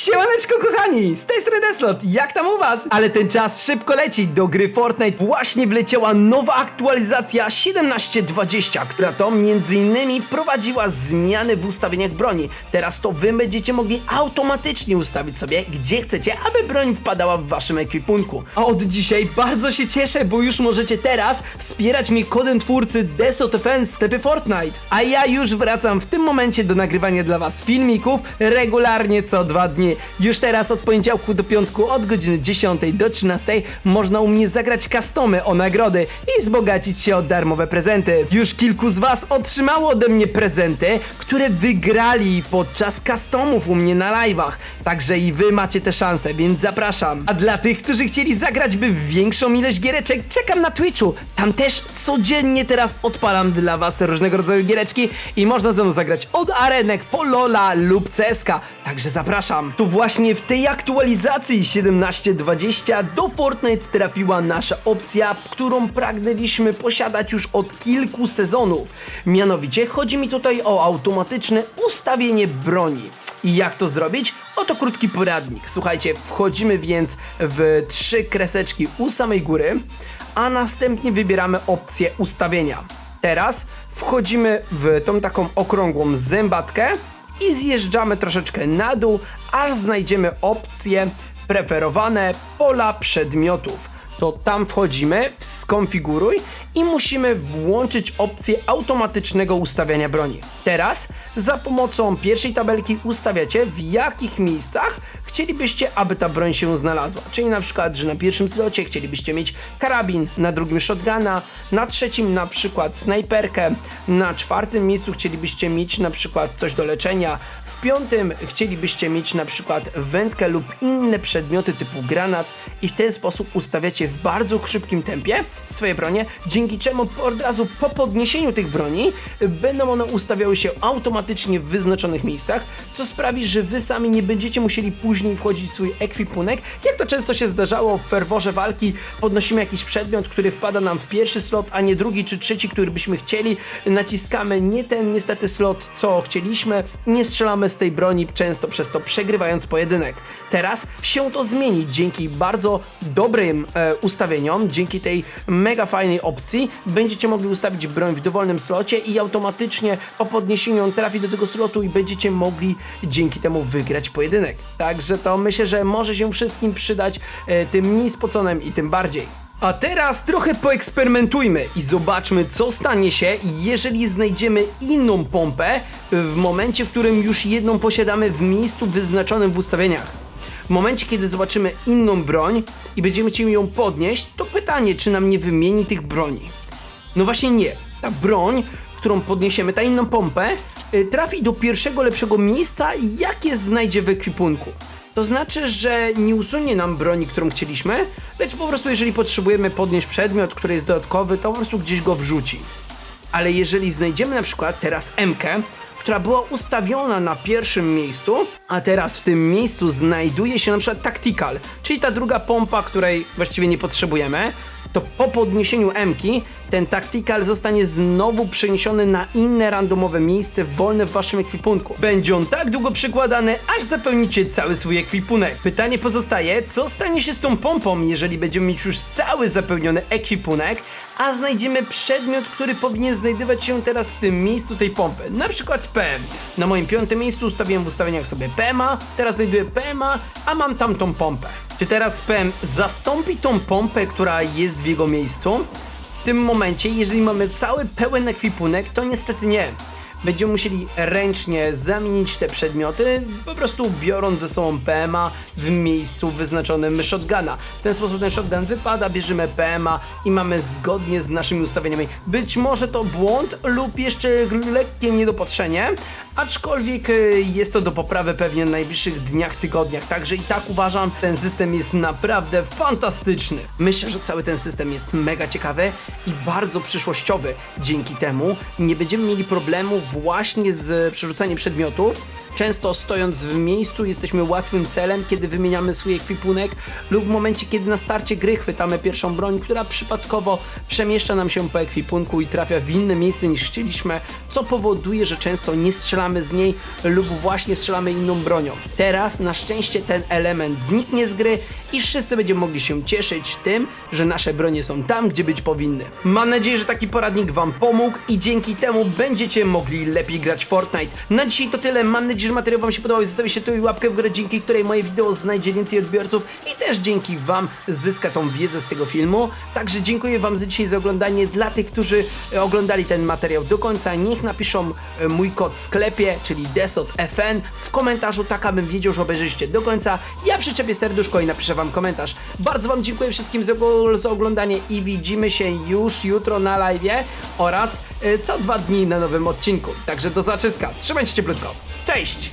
Siemaneczko kochani, z tej strony Deslot, jak tam u was? Ale ten czas szybko leci, do gry Fortnite właśnie wleciała nowa aktualizacja 1720, która to innymi wprowadziła zmiany w ustawieniach broni. Teraz to wy będziecie mogli automatycznie ustawić sobie, gdzie chcecie, aby broń wpadała w waszym ekwipunku. A od dzisiaj bardzo się cieszę, bo już możecie teraz wspierać mnie kodem twórcy DeslotFM w sklepie Fortnite. A ja już wracam w tym momencie do nagrywania dla was filmików regularnie co dwa dni. Już teraz od poniedziałku do piątku od godziny 10 do 13 można u mnie zagrać customy o nagrody i wzbogacić się o darmowe prezenty. Już kilku z was otrzymało ode mnie prezenty, które wygrali podczas customów u mnie na live'ach. Także i wy macie tę szansę, więc zapraszam. A dla tych, którzy chcieli zagrać by większą ilość giereczek, czekam na Twitchu. Tam też codziennie teraz odpalam dla was różnego rodzaju giereczki i można ze mną zagrać od arenek po Lola lub CSK. Także zapraszam. Tu właśnie w tej aktualizacji 1720 do Fortnite trafiła nasza opcja, którą pragnęliśmy posiadać już od kilku sezonów. Mianowicie chodzi mi tutaj o automatyczne ustawienie broni. I jak to zrobić? Oto krótki poradnik. Słuchajcie, wchodzimy więc w trzy kreseczki u samej góry, a następnie wybieramy opcję ustawienia. Teraz wchodzimy w tą taką okrągłą zębatkę i zjeżdżamy troszeczkę na dół, aż znajdziemy opcję preferowane pola przedmiotów. To tam wchodzimy w skonfiguruj i musimy włączyć opcję automatycznego ustawiania broni. Teraz za pomocą pierwszej tabelki ustawiacie w jakich miejscach chcielibyście, aby ta broń się znalazła. Czyli na przykład, że na pierwszym slocie chcielibyście mieć karabin, na drugim shotguna, na trzecim na przykład snajperkę, na czwartym miejscu chcielibyście mieć na przykład coś do leczenia, w piątym chcielibyście mieć na przykład wędkę lub inne przedmioty typu granat i w ten sposób ustawiacie w bardzo szybkim tempie swoje bronie, dzięki czemu od razu po podniesieniu tych broni y, będą one ustawiały się automatycznie w wyznaczonych miejscach, co sprawi, że wy sami nie będziecie musieli później wchodzić w swój ekwipunek, jak to często się zdarzało w ferworze walki, podnosimy jakiś przedmiot, który wpada nam w pierwszy slot, a nie drugi czy trzeci, który byśmy chcieli, naciskamy nie ten niestety slot, co chcieliśmy, nie strzelamy z tej broni, często przez to przegrywając pojedynek. Teraz się to zmieni dzięki bardzo dobrym e, ustawieniom, dzięki tej mega fajnej opcji będziecie mogli ustawić broń w dowolnym slocie i automatycznie po podniesieniu trafi do tego slotu i będziecie mogli dzięki temu wygrać pojedynek. Także to myślę, że może się wszystkim przydać, e, tym mniej spoconym i tym bardziej. A teraz trochę poeksperymentujmy i zobaczmy, co stanie się, jeżeli znajdziemy inną pompę w momencie, w którym już jedną posiadamy w miejscu wyznaczonym w ustawieniach. W momencie, kiedy zobaczymy inną broń i będziemy chcieli ją podnieść, to pytanie, czy nam nie wymieni tych broni. No właśnie nie. Ta broń, którą podniesiemy, ta inną pompę, y, trafi do pierwszego lepszego miejsca, jakie znajdzie w ekwipunku. To znaczy, że nie usunie nam broni, którą chcieliśmy, lecz po prostu jeżeli potrzebujemy podnieść przedmiot, który jest dodatkowy, to po prostu gdzieś go wrzuci. Ale jeżeli znajdziemy na przykład teraz MK, która była ustawiona na pierwszym miejscu, a teraz w tym miejscu znajduje się na przykład Tactical, czyli ta druga pompa, której właściwie nie potrzebujemy, to po podniesieniu M-ki ten Tactical zostanie znowu przeniesiony na inne randomowe miejsce wolne w waszym ekwipunku. Będzie on tak długo przykładany, aż zapełnicie cały swój ekwipunek. Pytanie pozostaje, co stanie się z tą pompą, jeżeli będziemy mieć już cały zapełniony ekwipunek, a znajdziemy przedmiot, który powinien znajdować się teraz w tym miejscu tej pompy, na przykład PM. Na moim piątym miejscu ustawiłem w ustawieniach sobie PMA, teraz znajduję PMA, a mam tamtą pompę. Czy teraz PM zastąpi tą pompę, która jest w jego miejscu? W tym momencie, jeżeli mamy cały pełen ekwipunek, to niestety nie. Będziemy musieli ręcznie zamienić te przedmioty, po prostu biorąc ze sobą PMA w miejscu wyznaczonym shotguna. W ten sposób ten shotgun wypada, bierzemy PMA i mamy zgodnie z naszymi ustawieniami. Być może to błąd lub jeszcze lekkie niedopatrzenie, aczkolwiek y, jest to do poprawy pewnie w najbliższych dniach, tygodniach. Także i tak uważam, ten system jest naprawdę fantastyczny. Myślę, że cały ten system jest mega ciekawy i bardzo przyszłościowy. Dzięki temu nie będziemy mieli problemu właśnie z przerzucaniem przedmiotów, Często stojąc w miejscu jesteśmy łatwym celem, kiedy wymieniamy swój ekwipunek lub w momencie, kiedy na starcie gry chwytamy pierwszą broń, która przypadkowo przemieszcza nam się po ekwipunku i trafia w inne miejsce niż chcieliśmy, co powoduje, że często nie strzelamy z niej lub właśnie strzelamy inną bronią. Teraz na szczęście ten element zniknie z gry i wszyscy będziemy mogli się cieszyć tym, że nasze bronie są tam, gdzie być powinny. Mam nadzieję, że taki poradnik Wam pomógł i dzięki temu będziecie mogli lepiej grać Fortnite. Na dzisiaj to tyle. Mam nadzieję, że materiał Wam się podobał. Zostawcie tu łapkę w górę, dzięki której moje wideo znajdzie więcej odbiorców i też dzięki Wam zyska tą wiedzę z tego filmu. Także dziękuję Wam za dzisiaj za oglądanie. Dla tych, którzy e, oglądali ten materiał do końca, niech napiszą e, mój kod w sklepie, czyli DESOTFN w komentarzu, tak abym wiedział, że obejrzyliście do końca. Ja przyczepię serduszko i napiszę Wam komentarz. Bardzo Wam dziękuję wszystkim za, za oglądanie i widzimy się już jutro na live oraz co dwa dni na nowym odcinku. Także do zaczyska. Trzymajcie się cieplutko. Cześć!